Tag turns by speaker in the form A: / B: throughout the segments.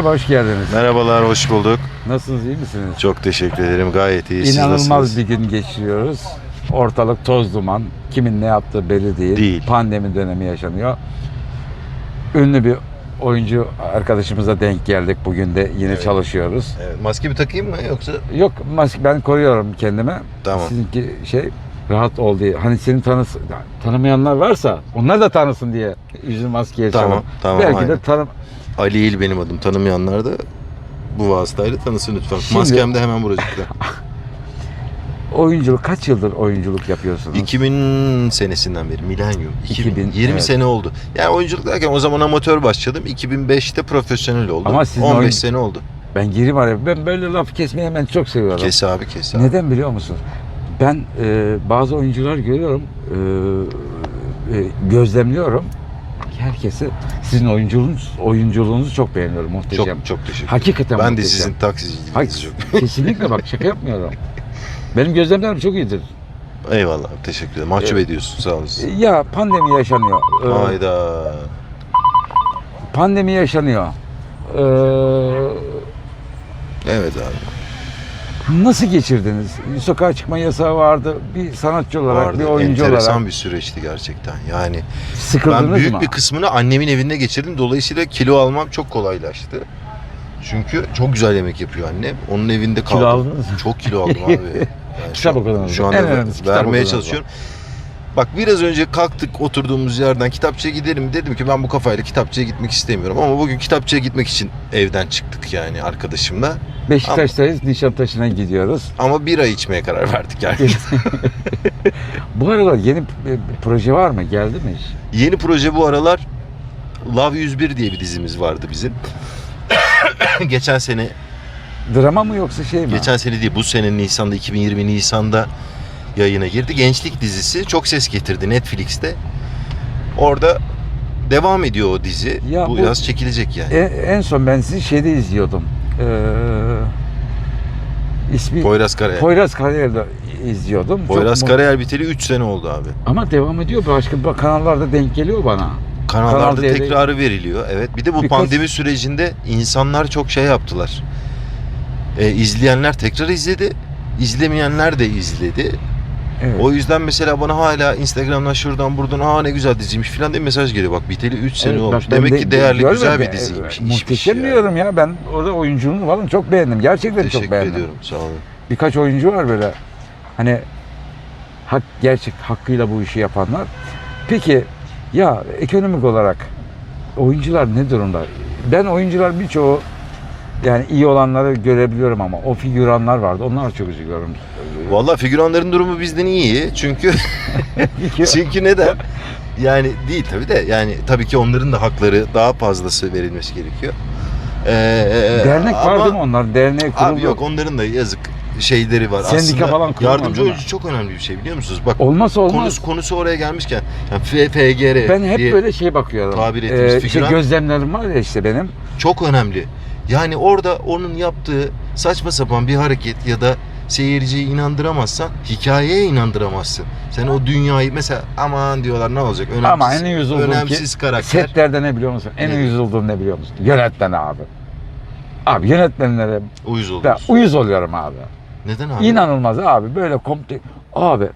A: Merhaba, hoş geldiniz.
B: Merhabalar, hoş bulduk.
A: Nasılsınız, iyi misiniz?
B: Çok teşekkür ederim. Gayet iyi. Siz
A: İnanılmaz
B: nasılsınız?
A: bir gün geçiriyoruz. Ortalık toz duman. Kimin ne yaptığı belli değil.
B: Değil.
A: Pandemi dönemi yaşanıyor. Ünlü bir oyuncu arkadaşımıza denk geldik. Bugün de yine
B: Evet.
A: çalışıyoruz.
B: Evet, maske bir takayım mı yoksa?
A: Yok maske ben koruyorum kendime.
B: Tamam.
A: Sizinki şey rahat ol diye. Hani seni tanıs tanımayanlar varsa onlar da tanısın diye yüzün maskeye
B: Tamam, tamam,
A: Belki de
B: aynen.
A: tanım
B: Ali İl benim adım. Tanımayanlar da bu vasıtayla tanısın lütfen.
A: Şimdi-
B: Maskem de hemen buracıkta.
A: oyunculuk kaç yıldır oyunculuk yapıyorsunuz?
B: 2000 senesinden beri, milenyum. 2000,
A: 2000,
B: 20
A: evet.
B: sene oldu. Yani oyunculuk derken o zaman amatör başladım. 2005'te profesyonel oldum.
A: Ama sizin
B: 15
A: oyun-
B: sene oldu.
A: Ben gireyim araya. Ben böyle laf kesmeyi hemen çok seviyorum.
B: Kes abi kes abi.
A: Neden biliyor musun? Ben e, bazı oyuncular görüyorum, e, e, gözlemliyorum. Herkesi sizin oyunculuğunuz oyunculuğunuzu çok beğeniyorum muhteşem.
B: Çok çok teşekkür ederim.
A: Hakikaten
B: Ben de
A: muhteşem.
B: sizin taksiciliğinizi
A: Hayır,
B: çok.
A: kesinlikle bak şaka yapmıyorum. Benim gözlemlerim çok iyidir.
B: Eyvallah. Teşekkür ederim. Mahcup
A: Evet.
B: ediyorsun. Sağ olasın.
A: Ya pandemi yaşanıyor. Ee,
B: Hayda.
A: pandemi yaşanıyor. Ee,
B: Evet abi.
A: Nasıl geçirdiniz? Sokağa çıkma yasağı vardı. Bir sanatçı olarak,
B: Vardı.
A: bir oyuncu
B: Enteresan
A: olarak
B: bir süreçti gerçekten. Yani
A: sıkıldınız
B: ben büyük
A: mı?
B: bir kısmını annemin evinde geçirdim. Dolayısıyla kilo almam çok kolaylaştı. Çünkü çok güzel yemek yapıyor annem. Onun evinde
A: Kilo
B: kaldım.
A: aldınız mı?
B: Çok kilo aldım abi. Yani
A: Kitap okudunuz.
B: Şu anda
A: kitap
B: vermeye çalışıyorum. Bak biraz önce kalktık oturduğumuz yerden kitapçıya gidelim. Dedim ki ben bu kafayla kitapçıya gitmek istemiyorum. Ama bugün kitapçıya gitmek için evden çıktık yani arkadaşımla.
A: Beşiktaş'tayız, Nişantaşı'na gidiyoruz.
B: Ama bira içmeye karar verdik yani.
A: Bu aralar yeni bir proje var mı? Geldi mi?
B: Yeni proje bu aralar Love 101 diye bir dizimiz vardı bizim. Geçen sene
A: Drama mı yoksa şey mi?
B: Geçen sene değil bu sene Nisan'da 2020 Nisan'da yayına girdi. Gençlik dizisi çok ses getirdi Netflix'te. Orada devam ediyor o dizi.
A: Ya
B: bu,
A: bu-
B: yaz çekilecek yani.
A: E- en son ben sizi şeyde izliyordum. Ee, ismi
B: Poyraz Karayel.
A: Poyraz Karayel'de izliyordum. Çok
B: Poyraz
A: mu-
B: Karayel biteli 3 sene oldu abi.
A: Ama devam ediyor. Başka bir kanallarda denk geliyor bana.
B: Kanallarda
A: Kanal D'de-
B: tekrarı veriliyor. Evet. Bir de bu
A: Birkaç-
B: pandemi sürecinde insanlar çok şey yaptılar. Ee, izleyenler tekrar izledi. İzlemeyenler de izledi.
A: Evet.
B: O yüzden mesela bana hala Instagram'dan şuradan buradan aa ne güzel diziymiş falan diye mesaj geliyor. Bak biteli 3 sene
A: Evet, bak
B: olmuş.
A: ben
B: Demek
A: de-
B: ki değerli
A: görmedim.
B: güzel bir
A: E,
B: diziymiş.
A: Muhteşem
B: işmiş
A: diyorum ya. Ben orada oyunculuğunu falan çok beğendim. Gerçekten
B: Teşekkür
A: çok beğendim.
B: ediyorum. Sağ olun.
A: Birkaç oyuncu var böyle. Hani hak gerçek hakkıyla bu işi yapanlar. Peki ya ekonomik olarak oyuncular ne durumda? Ben oyuncular birçoğu yani iyi olanları görebiliyorum ama o figüranlar vardı. Onlar çok üzülüyorum.
B: Valla figüranların durumu bizden iyi. Çünkü çünkü neden? Yani değil tabii de yani tabii ki onların da hakları daha fazlası verilmesi gerekiyor. Ee,
A: Dernek var
B: ama-
A: değil mi onlar? Derneğe kuruldu.
B: Abi yok onların da yazık şeyleri var.
A: Sendika
B: Aslında
A: falan kurulmadı
B: yardımcı oyuncu çok önemli bir şey biliyor musunuz? Bak
A: Olmazsa olmaz.
B: konusu konusu oraya gelmişken yani FFGR
A: ben hep
B: diye
A: böyle şey bakıyorum.
B: tabir ettiğimiz
A: Ee, işte gözlemlerim var ya işte benim.
B: çok önemli. Yani orada onun yaptığı saçma sapan bir hareket ya da seyirciyi inandıramazsan hikayeye inandıramazsın. Sen o dünyayı mesela aman diyorlar ne olacak önemsiz,
A: Ama en üzüldüğüm
B: önemsiz
A: ki
B: karakter.
A: setlerde ne biliyor musun? En
B: Nedir?
A: üzüldüğüm ne biliyor musun? Yönetmen abi. Abi yönetmenlere
B: Uyuz oluyorsun.
A: uyuz oluyorum abi.
B: Neden abi?
A: İnanılmaz abi böyle komple abi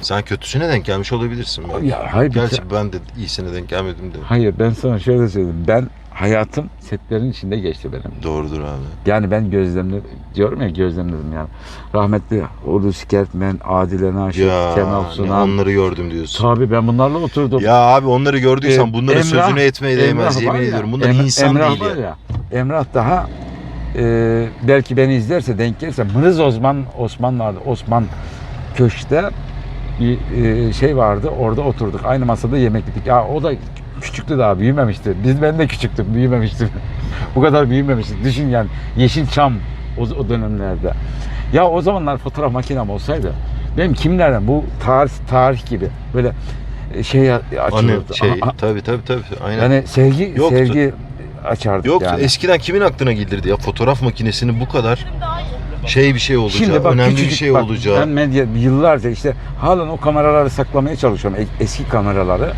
B: Sen kötüsüne denk gelmiş olabilirsin belki.
A: ya hayır
B: Gerçi ben de iyisine denk gelmedim de.
A: hayır ben sana şöyle söyleyeyim. Ben hayatım setlerin içinde geçti benim.
B: Doğrudur abi.
A: Yani ben gözlemle diyorum ya gözlemledim yani. Rahmetli Hulusi Kentmen, Adile Naşit,
B: Ya
A: Kemal Sunan.
B: onları gördüm diyorsun.
A: Tabii ben bunlarla oturdum.
B: Ya abi onları gördüysen
A: Ee,
B: bunların
A: Emrah-
B: sözünü etmeye değmez yemin
A: ya,
B: ediyorum. Bunlar
A: Em-
B: insan
A: Emrah
B: değil
A: var
B: ya.
A: ya. Emrah daha e, belki beni izlerse denk gelirse Mırız Osman Osman vardı. Osman köşkte bir e, şey vardı. Orada oturduk. Aynı masada yemek yedik. Ya o da küçüktü daha büyümemişti. Biz ben de küçüktüm büyümemiştim. Bu kadar büyümemiştik. Düşün yani Yeşilçam o, o dönemlerde. Ya o zamanlar fotoğraf makinem olsaydı benim kimlerden bu tarih tarih gibi böyle e, şey
B: Anı
A: açılırdı.
B: şey
A: A- a-
B: tabii tabii tabii. Aynen.
A: yani sevgi
B: Yoktu.
A: sevgi açardık
B: Yok
A: yani.
B: eskiden kimin aklına gelirdi ya fotoğraf makinesinin bu kadar şey bir şey olacağı,
A: Şimdi bak
B: önemli bir
A: küçücük
B: şey
A: bak,
B: olacağı.
A: Ben medya yıllarca işte halen o kameraları saklamaya çalışıyorum. E- Eski kameraları.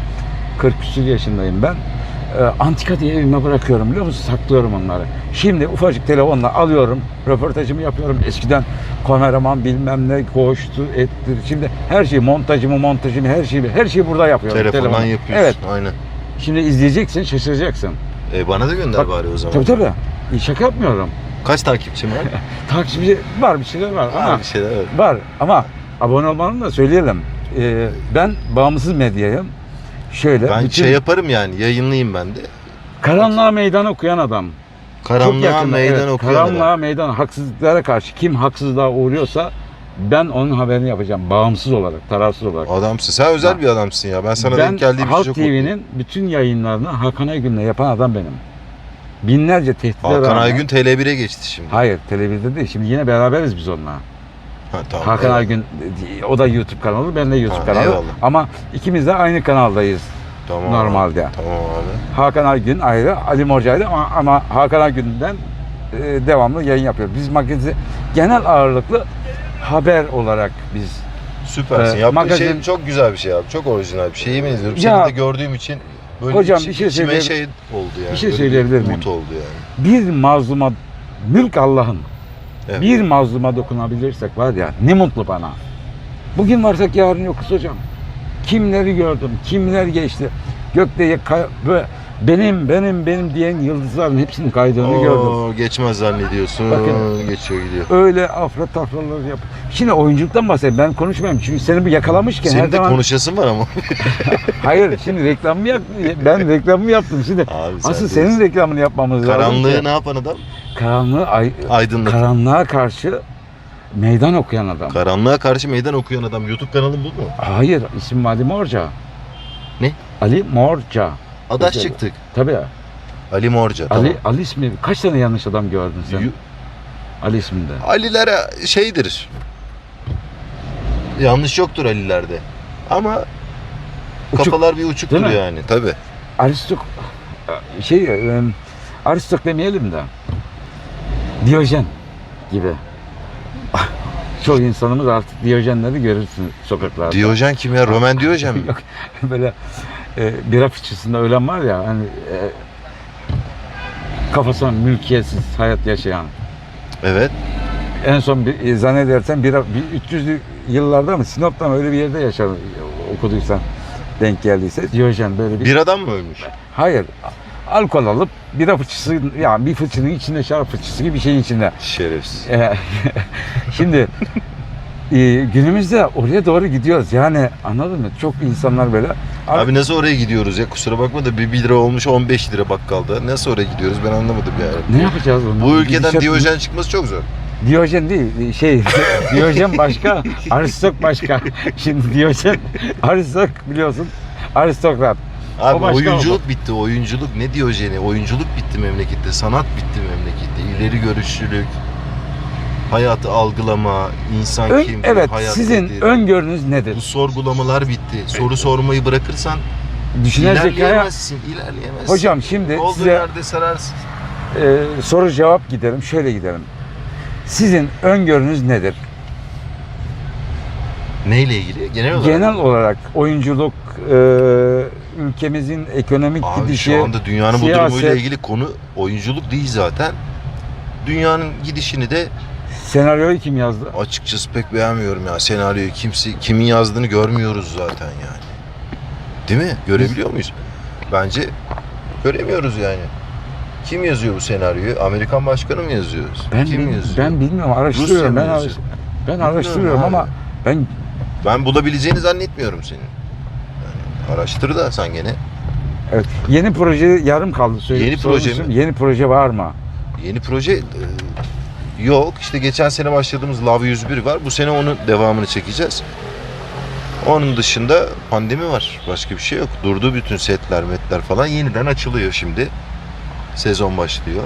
A: 40 küsur yaşındayım ben. e, antika diye evime bırakıyorum biliyor musun? Saklıyorum onları. Şimdi ufacık telefonla alıyorum, röportajımı yapıyorum. Eskiden kameraman bilmem ne koştu, etti. Şimdi her şeyi, montajımı, montajımı, her şeyi, her şeyi burada yapıyorum.
B: Telefondan
A: telefonla.
B: yapıyorsun.
A: Evet.
B: Aynen.
A: Şimdi izleyeceksin, şaşıracaksın.
B: E, bana da gönder
A: Bak,
B: bari o zaman.
A: Tabii tabii. İyi, Şaka yapmıyorum.
B: Kaç takipçim var?
A: Takipçi var bir şeyler var ama
B: Var bir şeyler var.
A: var ama abone olmanı da söyleyelim. Ee, ben bağımsız medyayım. Şöyle
B: Ben
A: bütün
B: şey yaparım yani yayınlayayım ben de.
A: karanlığa meydan okuyan adam.
B: Karanlığa
A: yakında,
B: meydan
A: evet,
B: okuyan
A: Karanlığa
B: adam.
A: meydan haksızlıklara karşı kim haksızlığa uğruyorsa ben onun haberini yapacağım. Bağımsız olarak, tarafsız olarak.
B: Adamsın. Sen özel
A: Ha.
B: bir adamsın ya. Ben sana
A: ben
B: denk
A: Halk
B: çok mutluyum.
A: TV'nin bütün yayınlarını Hakan Aygün'le yapan adam benim. Binlerce tehditler
B: Hakan
A: rağmen-
B: Aygün TL1'e geçti şimdi.
A: Hayır, televizyonda değil. Şimdi yine beraberiz biz onunla.
B: Ha, tamam.
A: Hakan
B: eyvallah.
A: O da YouTube kanalı, ben de YouTube
B: Ha,
A: kanalı.
B: eyvallah.
A: Ama ikimiz de aynı kanaldayız
B: Tamam
A: normalde.
B: Tamam abi.
A: Hakan Aygün ayrı, Ali Morca ayrı ama, ama Hakan Aygün'den e, devamlı yayın yapıyoruz. Biz magazin genel ağırlıklı haber olarak biz
B: Süpersin.
A: Ee,
B: Yaptığın
A: magazin-
B: şey çok güzel bir şey abi. Çok orijinal bir şey. Yemin ediyorum.
A: Ya-
B: Seni de gördüğüm için böyle
A: Hocam, bir şey
B: içime şey oldu yani.
A: bir şey
B: Böyle
A: söyleyebilir miyim?
B: Umut oldu yani.
A: bir mazluma mülk Allah'ın.
B: Evet.
A: Bir mazluma dokunabilirsek var ya ne mutlu bana. Bugün varsak yarın yokuz hocam. Kimleri gördüm, kimler geçti. Gökte böyle benim benim benim diyen yıldızların hepsinin kaydığını gördüm.
B: Oo, geçmez zannediyorsun.
A: Bakın.
B: Geçiyor gidiyor.
A: Öyle afra tafralar yap. Şimdi oyunculuktan bahsedeyim. Ben konuşmayayım. Çünkü seni bir yakalamışken her
B: Senin de
A: zaman...
B: konuşasın var ama.
A: Hayır şimdi reklamımı yap... Ben reklamımı yaptım. Şimdi
B: Abi sen
A: asıl
B: de-
A: senin reklamını yapmamız lazım.
B: Karanlığı ne yapan adam?
A: Karanlığı ay...
B: Aydınlık.
A: Karanlığa karşı meydan okuyan adam.
B: Karanlığa karşı meydan okuyan adam. YouTube kanalın bu mu?
A: Hayır, isim Ali Morca.
B: Ne?
A: Ali Morca.
B: Adaş
A: Güzel.
B: çıktık.
A: Tabii ya.
B: Ali Morca.
A: Ali
B: Tamam.
A: Ali ismi kaç tane yanlış adam gördün sen?
B: Yu-
A: Ali isminde.
B: Alilere şeydir. Yanlış yoktur Alilerde. Ama
A: Uçuk.
B: kafalar bir uçuktur
A: Değil mi?
B: yani. Tabi.
A: Aristok şey e, Aristok demeyelim de Diyojen gibi. Çoğu insanımız artık Diyojenleri görürsün sokaklarda.
B: Diyojen kim ya? Roman Diyojen mi?
A: Yok böyle e, bira fıçısında ölen var ya hani e, kafasına mülkiyetsiz hayat yaşayan.
B: Evet.
A: En son bir, e, zannedersen bir, bir 300'lü yıllarda mı Sinop'ta mı öyle bir yerde yaşar okuduysan denk geldiyse Diyojen böyle bir
B: Bir adam mı ölmüş?
A: hayır alkol alıp bira fıçısı yani bir fıçının içinde şarap fıçısı gibi bir şeyin içinde.
B: Şerefsiz.
A: Ee, Şimdi e, günümüzde oraya doğru gidiyoruz. Yani anladın mı? Çok insanlar böyle Abi-
B: Abi nasıl oraya gidiyoruz ya? Kusura bakma da bir 1 lira olmuş 15 lira bakkalda. Nasıl oraya gidiyoruz ben anlamadım yani.
A: ne yapacağız onu?
B: Bu ülkeden
A: Gidişat-
B: Diyojen çıkması çok zor.
A: Diyojen değil, şey, Diyojen başka, Aristok başka. Şimdi Diyojen, Aristok biliyorsun, aristokrat.
B: Abi
A: başka
B: oyunculuk bitti. Oyunculuk ne Diyojeni? Oyunculuk bitti memlekette. Sanat bitti memlekette. İleri görüşlülük, hayatı algılama, insan
A: Ön-
B: kimdir,
A: evet,
B: hayat
A: sizin
B: nedir?
A: öngörünüz
B: Bu
A: nedir?
B: sorgulamalar bitti. Soru sormayı bırakırsan
A: Düşünen zekaya,
B: ilerleyemezsin. ilerleyemezsin.
A: hocam şimdi
B: Olduğun
A: size
B: yerde sararsın.
A: e, soru cevap gidelim, şöyle gidelim. Sizin öngörünüz nedir?
B: Neyle ilgili? Genel olarak.
A: Genel olarak oyunculuk, e, ülkemizin ekonomik
B: Abi
A: gidişi,
B: şu anda dünyanın bu
A: siyaset-
B: durumuyla ilgili konu oyunculuk değil zaten. Dünyanın gidişini de
A: senaryoyu kim yazdı?
B: açıkçası pek beğenmiyorum ya. Senaryoyu kimsi kimin yazdığını görmüyoruz zaten yani. Değil mi? Görebiliyor muyuz? Bence göremiyoruz yani. Kim yazıyor bu senaryoyu? Amerikan başkanı mı yazıyor?
A: Ben
B: Kim
A: bil-
B: yazıyor?
A: ben bilmiyorum,
B: Rusya
A: araştırıyorum.
B: mı
A: Ben,
B: yazıyor?
A: araş- ben araştırıyorum
B: abi.
A: ama ben
B: Ben bulabileceğini zannetmiyorum senin. Yani araştır da sen gene.
A: evet, yeni proje yarım kaldı. Söyle,
B: Yeni proje mi?
A: Yeni proje var mı?
B: Yeni proje e, yok. İşte geçen sene başladığımız Love 101 var. Bu sene onun devamını çekeceğiz. Onun dışında pandemi var. Başka bir şey yok. Durdu bütün setler, metler falan. Yeniden açılıyor şimdi. Sezon başlıyor.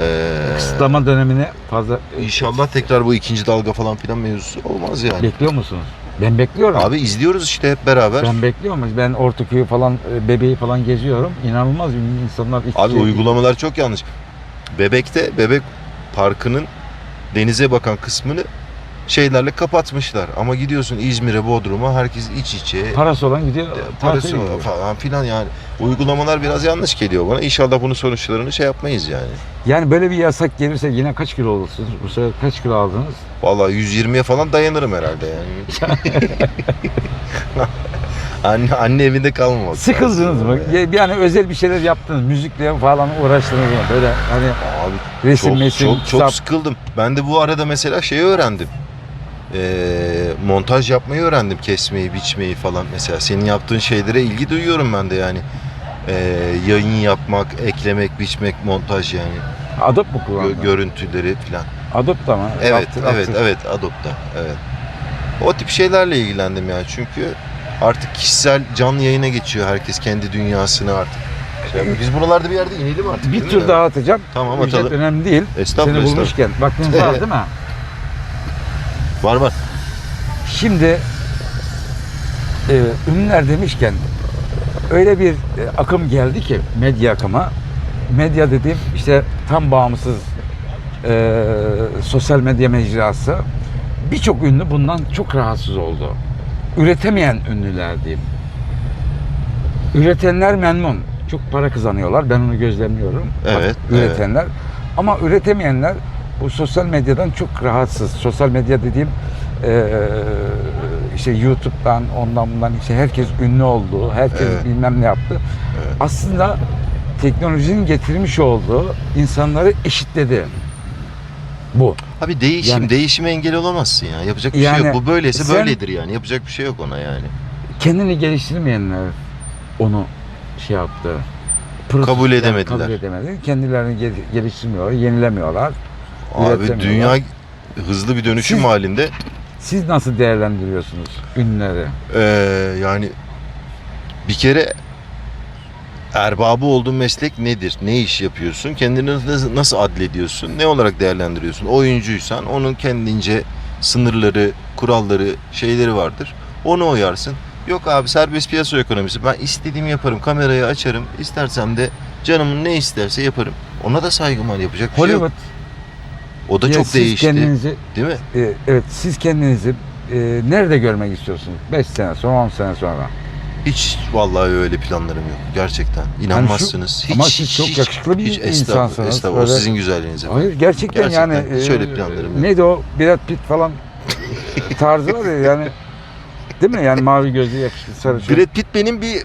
B: Ee,
A: Kısıtlama dönemine fazla
B: İnşallah tekrar bu ikinci dalga falan filan mevzusu olmaz yani.
A: bekliyor musunuz? Ben bekliyorum.
B: Abi izliyoruz işte hep beraber.
A: ben bekliyorum. Ben Ortaköy'ü falan, e, bebeği falan geziyorum. İnanılmaz insanlar. iç
B: Abi
A: içe-
B: uygulamalar çok yanlış. Bebek'te Bebek Parkı'nın denize bakan kısmını şeylerle kapatmışlar. Ama gidiyorsun İzmir'e, Bodrum'a herkes iç içe.
A: Parası olan gidiyor.
B: Parası
A: gidiyor.
B: falan filan yani. Uygulamalar biraz yanlış geliyor bana. İnşallah bunun sonuçlarını şey yapmayız yani.
A: Yani böyle bir yasak gelirse yine kaç kilo olursunuz? Bu sefer kaç kilo aldınız?
B: Vallahi 120'ye falan dayanırım herhalde yani. anne, anne evinde kalmamak.
A: Sıkıldınız mı?
B: yani.
A: Yani özel bir şeyler yaptınız. Müzikle falan uğraştınız mı? Böyle hani
B: Abi
A: resim,
B: çok,
A: mesim,
B: çok, çok
A: kitap.
B: sıkıldım. Ben de bu arada mesela şeyi öğrendim. Ee, montaj yapmayı öğrendim. Kesmeyi, biçmeyi falan. Mesela senin yaptığın şeylere ilgi duyuyorum ben de yani. Ee, yayın yapmak, eklemek, biçmek, montaj yani.
A: Adobe mu
B: Gö-
A: kullandın?
B: görüntüleri falan.
A: Adobe da mı?
B: Evet,
A: After-
B: evet,
A: After-
B: evet. Adobe'da. Evet. O tip şeylerle ilgilendim yani. Çünkü artık kişisel canlı yayına geçiyor herkes kendi dünyasını artık. Şey. Biz buralarda bir yerde inelim artık.
A: Bir tur daha atacağım.
B: Tamam
A: Ücret
B: atalım.
A: önemli değil.
B: Estağfurullah.
A: Seni bulmuşken. Vaktiniz var değil mi?
B: Var var.
A: Şimdi e, ünlüler demişken öyle bir e, akım geldi ki medya akımı. Medya dediğim işte tam bağımsız e, sosyal medya mecrası. Birçok ünlü bundan çok rahatsız oldu. Üretemeyen ünlüler diyeyim. Üretenler memnun. Çok para kazanıyorlar. Ben onu gözlemliyorum. Bak,
B: Evet,
A: üretenler. Ama üretemeyenler bu sosyal medyadan çok rahatsız. Sosyal medya dediğim eee, işte YouTube'dan ondan bundan işte herkes ünlü oldu. Herkes
B: Evet.
A: bilmem ne yaptı.
B: Evet.
A: Aslında teknolojinin getirmiş olduğu insanları eşitledi. Bu.
B: Abi değişim,
A: Yani-
B: değişime engel olamazsın ya. Yapacak bir şey
A: Yani
B: yok. Bu böyleyse
A: sen-
B: böyledir yani. Yapacak bir şey yok ona yani.
A: Kendini geliştirmeyenler onu şey yaptı. Protesto-
B: Kabul edemediler.
A: Kabul edemedi. Kendilerini gel- geliştirmiyorlar, yenilemiyorlar.
B: Abi dünya hızlı bir dönüşüm
A: Siz-
B: halinde.
A: Siz nasıl değerlendiriyorsunuz ünlüleri?
B: Ee, yani bir kere erbabı olduğun meslek nedir? Ne iş yapıyorsun? Kendini nasıl- adlediyorsun? Ne olarak değerlendiriyorsun? Oyuncuysan onun kendince sınırları, kuralları, şeyleri vardır. Onu uyarsın. Yok abi serbest piyasa ekonomisi. Ben istediğimi yaparım. Kamerayı açarım. İstersem de canımın ne isterse yaparım. Ona da saygım var. Yapacak bir şey yok.
A: Hollywood.
B: O da
A: ya
B: çok
A: siz
B: değişti.
A: Kendinizi,
B: Değil mi?
A: e, evet siz kendinizi e, nerede görmek istiyorsunuz? 5 sene sonra, 10 sene sonra.
B: Hiç vallahi öyle planlarım yok. Gerçekten. İnanmazsınız. hiç,
A: ama siz çok
B: hiç,
A: yakışıklı bir
B: hiç,
A: insansınız.
B: Estağfurullah. O
A: Böyle-
B: sizin güzelliğinize.
A: Hayır gerçekten,
B: Gerçekten,
A: yani
B: hiç öyle planlarım yok.
A: Neydi o Brad Pitt falan tarzı var ya yani değil mi? Yani mavi gözlü yakışıklı sarışın.
B: Brad Pitt benim bir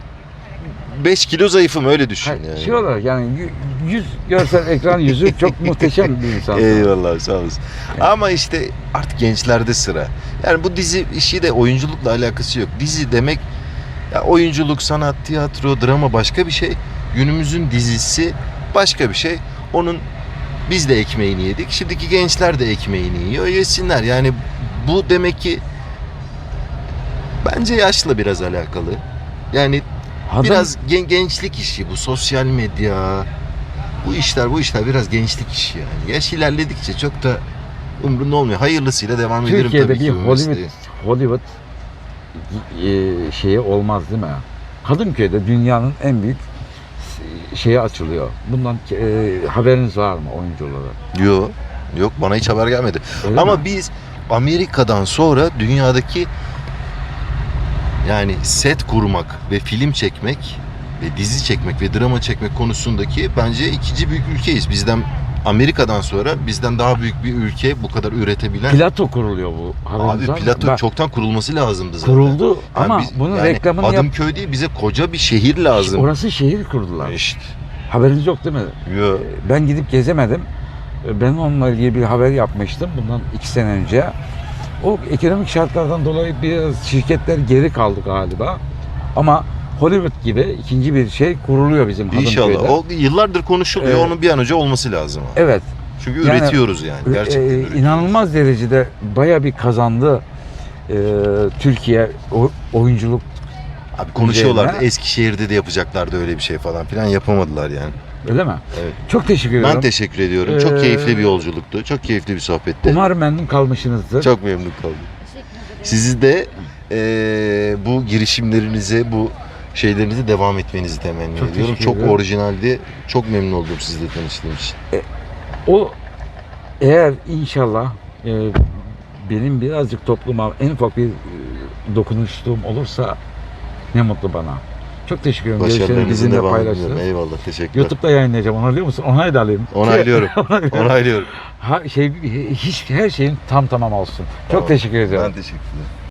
B: 5 kilo zayıfım öyle düşün yani.
A: Şey olarak yani yü- yüz görsel ekran yüzü çok muhteşem bir insan.
B: Eyvallah sağ olasın. Ama işte artık gençlerde sıra. Yani bu dizi işi de oyunculukla alakası yok. Dizi demek ya oyunculuk, sanat, tiyatro, drama başka bir şey. Günümüzün dizisi başka bir şey. Onun biz de ekmeğini yedik. Şimdiki gençler de ekmeğini yiyor. Yesinler. Yani bu demek ki bence yaşla biraz alakalı. Yani
A: Adam-
B: biraz gen- gençlik işi bu sosyal medya. Bu işler bu işler biraz gençlik işi yani. Yaş ilerledikçe çok da umrunda olmuyor. Hayırlısıyla devam ederim
A: Türkiye'de
B: tabii
A: bir
B: ki bu
A: Hollywood
B: mesleğe.
A: Hollywood e, olmaz değil mi? Kadımköy'de dünyanın en büyük şeyi açılıyor. Bundan e, haberiniz var mı oyunculara?
B: Yok. Yok bana hiç haber gelmedi.
A: Öyle
B: Ama
A: mi?
B: biz Amerika'dan sonra dünyadaki yani set kurmak ve film çekmek ve dizi çekmek ve drama çekmek konusundaki bence ikinci büyük ülkeyiz. Bizden Amerika'dan sonra bizden daha büyük bir ülke bu kadar üretebilen.
A: Plato kuruluyor bu.
B: Abi plato
A: Bak,
B: çoktan kurulması lazımdı zaten.
A: kuruldu
B: Yani
A: ama
B: biz-
A: bunun
B: yani
A: reklamını yap.
B: Adımköy değil bize koca bir şehir lazım.
A: Orası şehir kurdular.
B: İşte.
A: Haberiniz yok değil mi?
B: Yok.
A: Ben gidip gezemedim. Ben onunla ilgili bir haber yapmıştım bundan iki sene önce. O ekonomik şartlardan dolayı biraz şirketler geri kaldı galiba. Ama Hollywood gibi ikinci bir şey kuruluyor bizim Hadımköy'de.
B: İnşallah. O yıllardır konuşuluyor.
A: Evet.
B: Onun bir an önce olması lazım.
A: Evet.
B: Çünkü
A: Yani-
B: üretiyoruz yani. Gerçekten
A: Ee,
B: üretiyoruz.
A: inanılmaz derecede baya bir kazandı ee, Türkiye o, oyunculuk
B: Abi konuşuyorlardı.
A: üzerine-
B: Eskişehir'de de yapacaklardı öyle bir şey falan filan yapamadılar yani.
A: öyle mi?
B: Evet.
A: Çok teşekkür ederim.
B: Ben teşekkür ediyorum. Çok
A: Ee,
B: keyifli bir yolculuktu. Çok keyifli bir sohbetti.
A: Umarım memnun kalmışsınızdır.
B: Çok memnun kaldım. Sizi de eee, bu girişimlerinize, bu şeylerinize devam etmenizi temenni
A: Çok
B: ediyorum. Çok
A: ederim.
B: orijinaldi. Çok memnun oldum sizle tanıştığım için.
A: O eğer inşallah e, benim birazcık topluma en ufak bir e, dokunuşluğum olursa ne mutlu bana. Çok teşekkür ederim.
B: Başarılarınızın
A: bizimle
B: devamını
A: paylaştınız.
B: Eyvallah teşekkürler.
A: YouTube'da yayınlayacağım. Onaylıyor musun? Onay da alayım.
B: Onaylıyorum.
A: Onaylıyorum.
B: Onaylıyorum.
A: Ha, şey, hiç her şeyin tam tamam olsun. Çok
B: Tamam.
A: teşekkür ediyorum.
B: Ben teşekkür ederim.